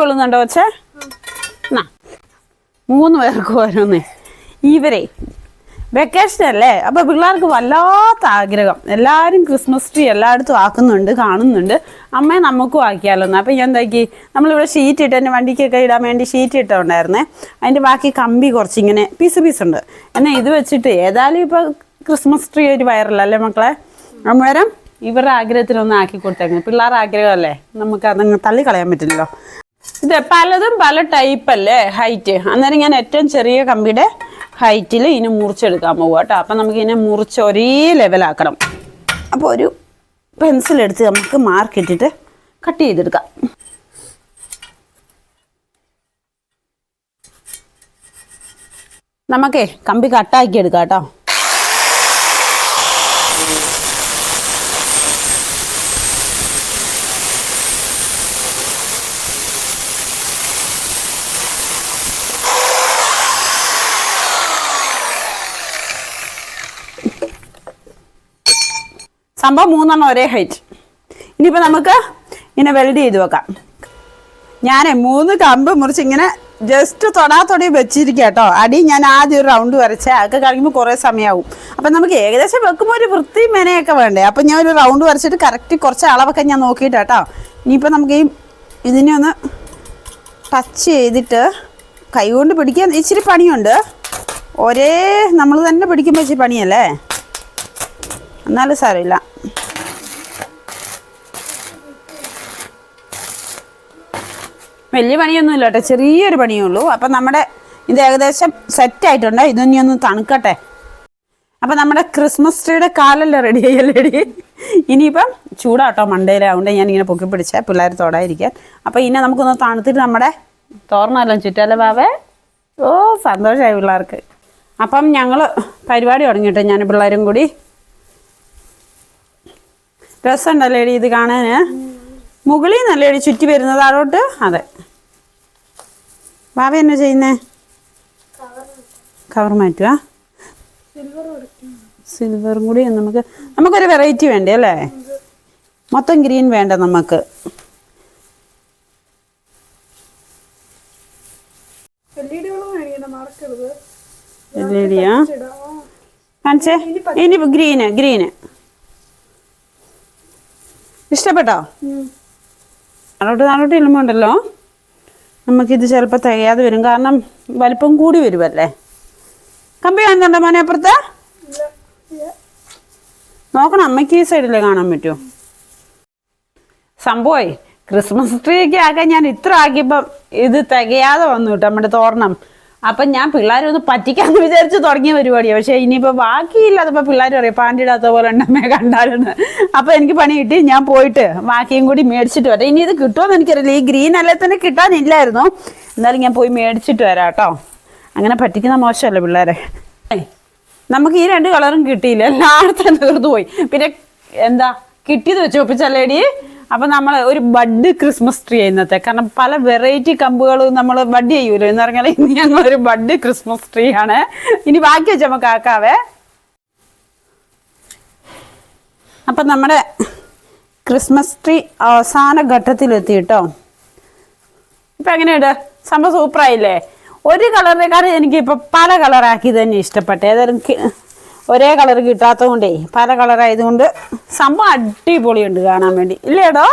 പൊള്ളുന്നുണ്ടോ വെച്ചേ എന്നാ മൂന്ന് പേർക്ക് ഓരോന്നേ. ഇവരെ. വെക്കേഷൻ അല്ലേ? അപ്പൊ പിള്ളേർക്ക് വല്ലാത്ത ആഗ്രഹം. എല്ലാവരും ക്രിസ്മസ് ട്രീ എല്ലായിടത്തും ആക്കുന്നുണ്ട് കാണുന്നുണ്ട്. അമ്മയെ നമുക്കും ആക്കിയാലോന്ന് അപ്പൊ ഞാൻ എന്താക്കി? നമ്മളിവിടെ ഷീറ്റ് ഇട്ട് എന്റെ വണ്ടിക്കൊക്കെ ഇടാൻ വേണ്ടി ഷീറ്റ് ഇട്ടുണ്ടായിരുന്നേ. അതിന്റെ ബാക്കി കമ്പി കുറച്ചിങ്ങനെ പീസ് പീസ് ഉണ്ട്. എന്നെ ഇത് വെച്ചിട്ട് ഏതായാലും ഇപ്പൊ ക്രിസ്മസ് ട്രീ ഒരു അല്ലേ മക്കളെ? അന്നേരം ഇവരുടെ ആഗ്രഹത്തിനൊന്നും ആക്കി കൊടുത്തേക്കുന്നത് പിള്ളേരുടെ ആഗ്രഹമല്ലേ നമുക്ക് അതങ്ങ് തള്ളിക്കളയാൻ പറ്റില്ലല്ലോ. ഇത് പലതും പല ടൈപ്പ് അല്ലേ? ഹൈറ്റ് അന്നേരം ഞാൻ ഏറ്റവും ചെറിയ കമ്പിയുടെ ഹൈറ്റിൽ ഇനി മുറിച്ചെടുക്കാൻ പോകുക കേട്ടോ. അപ്പം നമുക്ക് ഇതിനെ മുറിച്ച് ഒരേ ലെവലാക്കണം അപ്പോൾ ഒരു പെൻസിൽ എടുത്ത് നമുക്ക് മാർക്ക് ഇട്ടിട്ട് കട്ട് ചെയ്തെടുക്കാം. നമുക്കേ കമ്പി കട്ടാക്കി എടുക്കാം കേട്ടോ. സംഭവം മൂന്നെണ്ണം ഒരേ ഹൈറ്റ് ഇനിയിപ്പോൾ നമുക്ക് ഇങ്ങനെ വെൽഡ് ചെയ്ത് വെക്കാം. ഞാൻ മൂന്ന് കമ്പ് മുറിച്ച് ഇങ്ങനെ ജസ്റ്റ് തൊടാ തൊടി വെച്ചിരിക്കുക കേട്ടോ. അടി ഞാൻ ആദ്യം ഒരു റൗണ്ട് വരച്ചേ അതൊക്കെ കഴിയുമ്പോൾ കുറേ സമയമാവും അപ്പം നമുക്ക് ഏകദേശം വെക്കുമ്പോൾ ഒരു വൃത്തി മെനയൊക്കെ വേണ്ടേ? അപ്പം ഞാൻ ഒരു റൗണ്ട് വരച്ചിട്ട് കറക്റ്റ് കുറച്ച് അളവൊക്കെ ഞാൻ നോക്കിയിട്ട് കേട്ടോ. ഇനിയിപ്പോൾ നമുക്ക് ഈ ഇതിനെ ഒന്ന് ടച്ച് ചെയ്തിട്ട് കൈകൊണ്ട് പിടിക്കാൻ ഇച്ചിരി പണിയുണ്ട്. ഒരേ നമ്മൾ തന്നെ പിടിക്കുമ്പോൾ ഇച്ചിരി പണിയല്ലേ? എന്നാലും സാരമില്ല. വലിയ പണിയൊന്നുമില്ല കേട്ടോ ചെറിയൊരു പണിയേ ഉള്ളൂ അപ്പം നമ്മുടെ ഇത് ഏകദേശം സെറ്റ് ആയിട്ടുണ്ട്. ഇതൊന്നും ഒന്ന് തണുക്കട്ടെ. അപ്പം നമ്മുടെ ക്രിസ്മസ് ട്രീയുടെ കാലല്ലേ റെഡി ആയല്ലേടി ഇനിയിപ്പം ചൂടാട്ടോ മണ്ടയിലാവുകൊണ്ട് ഞാൻ ഇങ്ങനെ പൊക്കി പിടിച്ച. പിള്ളേർ തോടായിരിക്കാൻ അപ്പം ഇനി നമുക്കൊന്ന് തണുത്തിട്ട് നമ്മുടെ തോർന്നെല്ലാം ചുറ്റാലോ ബാവേ ഓ സന്തോഷമായി പിള്ളേർക്ക്. അപ്പം ഞങ്ങൾ പരിപാടി തുടങ്ങിയിട്ട് ഞാൻ പിള്ളേരും കൂടി രസമുണ്ടല്ലേ എടി ഇത് കാണാന്? മുകളിൽ നിന്നല്ലേ എടി ചുറ്റി വരുന്നത് താഴോട്ട് അതെ. ബാബ എന്നാ ചെയ്യുന്നേ? കവർ മാറ്റുക. സിൽവറും കൂടി നമുക്ക് നമുക്കൊരു വെറൈറ്റി വേണ്ടേ അല്ലേ? മൊത്തം ഗ്രീൻ വേണ്ട നമുക്ക്. കാണിച്ചേ. ഇനി ഗ്രീന് ഗ്രീന്. ഇഷ്ടപ്പെട്ടോ? നാളോട്ട് ഇളമ ഉണ്ടല്ലോ നമുക്കിത് ചിലപ്പോൾ തികയാതെ വരും. കാരണം വലിപ്പം കൂടി വരുമല്ലേ കമ്പി കാണുന്നുണ്ടോ മോനെ അപ്പുറത്ത്? നോക്കണം അമ്മയ്ക്ക് ഈ സൈഡിലേ കാണാൻ പറ്റുമോ സംഭവമായി ക്രിസ്മസ് ട്രീ ഒക്കെ ആക്കാൻ ഞാൻ ഇത്ര ആക്കിയപ്പം ഇത് തികയാതെ വന്നു കേട്ടോ നമ്മുടെ തോരണം. അപ്പം ഞാൻ പിള്ളേരെ ഒന്ന് പറ്റിക്കാന്ന് വിചാരിച്ച് തുടങ്ങിയ പരിപാടിയാണ് പക്ഷേ ഇനിയിപ്പോൾ ബാക്കിയില്ല. അതിപ്പോൾ പിള്ളേർ പറയും പാണ്ടിടാത്ത പോലെ ഉണ്ടമ്മേ കണ്ടാലെന്ന്. അപ്പോൾ എനിക്ക് പണി കിട്ടി. ഞാൻ പോയിട്ട് ബാക്കിയും കൂടി മേടിച്ചിട്ട് വരാം. ഇനി ഇത് കിട്ടുമെന്ന് എനിക്കറിയില്ല. ഈ ഗ്രീൻ അല്ലേ തന്നെ കിട്ടാനില്ലായിരുന്നു. എന്നാലും ഞാൻ പോയി മേടിച്ചിട്ട് വരാം കേട്ടോ. അങ്ങനെ പറ്റിക്കുന്ന മോശമല്ലേ പിള്ളേരെ? നമുക്ക് ഈ രണ്ട് കളറും കിട്ടിയില്ല. എല്ലായിടത്തും തീർന്നു പോയി. പിന്നെ എന്താ കിട്ടിയത് വെച്ച് ഒപ്പിച്ചല്ലേടി അപ്പൊ നമ്മൾ ഒരു ബഡ് ക്രിസ്മസ് ട്രീ ഇന്നത്തെ. കാരണം പല വെറൈറ്റി കമ്പുകളും നമ്മൾ ബഡ് ചെയ്യൂലോ? എന്ന് പറഞ്ഞാൽ ഞങ്ങൾ ഒരു ബഡ് ക്രിസ്മസ് ട്രീ ആണ്. ഇനി ബാക്കി വെച്ച് നമുക്ക് ആക്കാവേ അപ്പൊ നമ്മുടെ ക്രിസ്മസ് ട്രീ അവസാന ഘട്ടത്തിലെത്തി കേട്ടോ ഇപ്പൊ എങ്ങനെയുണ്ട്? സംഭവം സൂപ്പറായില്ലേ? ഒരു കളറിനെക്കാളും എനിക്ക് ഇപ്പൊ പല കളറാക്കി തന്നെ ഇഷ്ടപ്പെട്ടു. ഏതായാലും ഒരേ കളർ കിട്ടാത്തത് കൊണ്ടേ പല കളറായതുകൊണ്ട് സംഭവം അടിപൊളിയുണ്ട് കാണാൻ വേണ്ടി. ഇല്ലേടോ?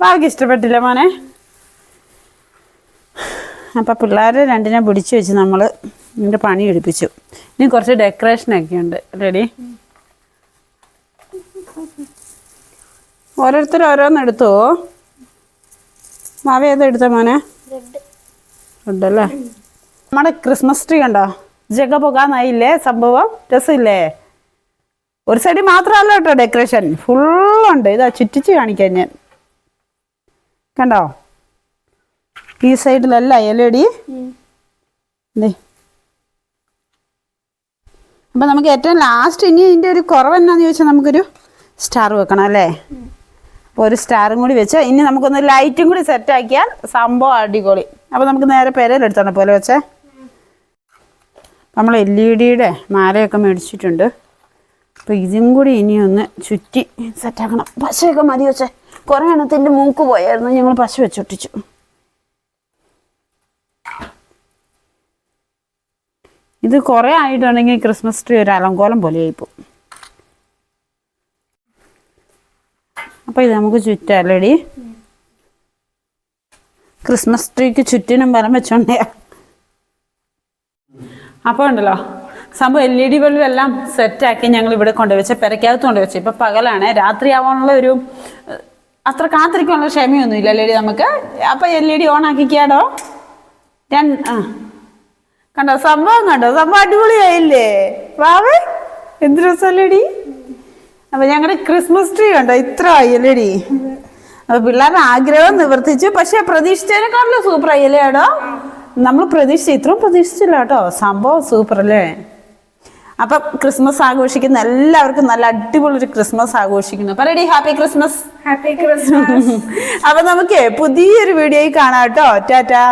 ബാക്കി ഇഷ്ടപ്പെട്ടില്ല മോനെ? അപ്പം പിള്ളേർ രണ്ടിനെ പിടിച്ചു വെച്ച് നമ്മൾ ഇതിന്റെ പണി എടുപ്പിച്ചു. ഇനി കുറച്ച് ഡെക്കറേഷനൊക്കെ ഉണ്ട്. റെഡി ഓരോരുത്തർ ഓരോന്ന് എടുത്തോ? മാവ ഏതെടുത്ത മോനെ? ഉണ്ടല്ലേ നമ്മുടെ ക്രിസ്മസ് ട്രീ കണ്ടോ? ജഗ പോകാന്നായില്ലേ സംഭവം? രസമില്ലേ? ഒരു സൈഡിൽ മാത്രമല്ല കേട്ടോ ഡെക്കറേഷൻ ഫുള്ളുണ്ട് ഇതാ ചുറ്റിച്ച് കാണിക്കാൻ ഞാൻ. കണ്ടോ? ഈ സൈഡിലല്ല എലടി അപ്പം നമുക്ക് ഏറ്റവും ലാസ്റ്റ് ഇനി ഇതിന്റെ ഒരു കുറവ് എന്നാന്ന് ചോദിച്ചാൽ നമുക്കൊരു സ്റ്റാർ വെക്കണം അല്ലേ? അപ്പോൾ ഒരു സ്റ്റാറും കൂടി വെച്ച് ഇനി നമുക്കൊന്ന് ലൈറ്റും കൂടി സെറ്റ് ആക്കിയാൽ സംഭവം അടിപൊളി. അപ്പോൾ നമുക്ക് നേരെ പെരയിലെടുത്താണ് പോലെ വെച്ചേ. നമ്മൾ എൽ ഇ ഡിയുടെ മാലയൊക്കെ മേടിച്ചിട്ടുണ്ട്. അപ്പോൾ ഇതും കൂടി ഇനി ഒന്ന് ചുറ്റി സെറ്റാക്കണം പശയൊക്കെ മതി വെച്ചേ കുറേ എണ്ണത്തിന്റെ മൂക്ക് പോയായിരുന്നു. ഞങ്ങൾ പശ വെച്ചൊട്ടിച്ചു ഇത് കുറേ ആയിട്ടുണ്ടെങ്കിൽ ക്രിസ്മസ് ട്രീ ഒരു അലങ്കോലം പോലെയായിപ്പോൾ അപ്പോൾ ഇത് നമുക്ക് ചുറ്റാലടി ക്രിസ്മസ് ട്രീക്ക് ചുറ്റിനും ബലം വെച്ചോണ്ടേ. അപ്പോൾ ഉണ്ടല്ലോ. സംഭവം എൽ ഇ ഡി ബൾബെല്ലാം സെറ്റാക്കി ഞങ്ങൾ ഇവിടെ കൊണ്ടുവച്ച് പെരക്കകത്ത് കൊണ്ടുവച്ച്. ഇപ്പം പകലാണ്. രാത്രി ആവാനുള്ള ഒരു അത്ര കാത്തിരിക്കാനുള്ള ക്ഷമയൊന്നും ഇല്ല എൽ ഇ ഡി നമുക്ക്. അപ്പോൾ എൽ ഇ ഡി ഓൺ ആക്കിക്കാടോ? രണ്ട് ആ. കണ്ടോ? സംഭവം കണ്ടോ? സംഭവം അടിപൊളിയായില്ലേ? വാവേ എന്ത് രസമല്ലേടി അപ്പോൾ ഞങ്ങളുടെ ക്രിസ്മസ് ട്രീ കണ്ടോ? ഇത്ര ആയില്ലേടി അപ്പോൾ പിള്ളേരുടെ ആഗ്രഹം നിവർത്തിച്ചു. പക്ഷേ പ്രതീക്ഷിച്ചതിനെക്കാളും സൂപ്പറായി അല്ലേ ഏടോ നമ്മൾ പ്രതീക്ഷിച്ച ഇത്രയും പ്രതീക്ഷിച്ചില്ല കേട്ടോ. സംഭവം സൂപ്പർ അല്ലേ? അപ്പൊ ക്രിസ്മസ് ആഘോഷിക്കുന്ന എല്ലാവർക്കും നല്ല അടിപൊളി ഒരു ക്രിസ്മസ് ആഘോഷിക്കുന്നു. പറയടി ഹാപ്പി ക്രിസ്മസ് ഹാപ്പി ക്രിസ്മസ് അപ്പൊ നമുക്ക് പുതിയൊരു വീഡിയോയിൽ കാണാം കേട്ടോ. ടാറ്റാ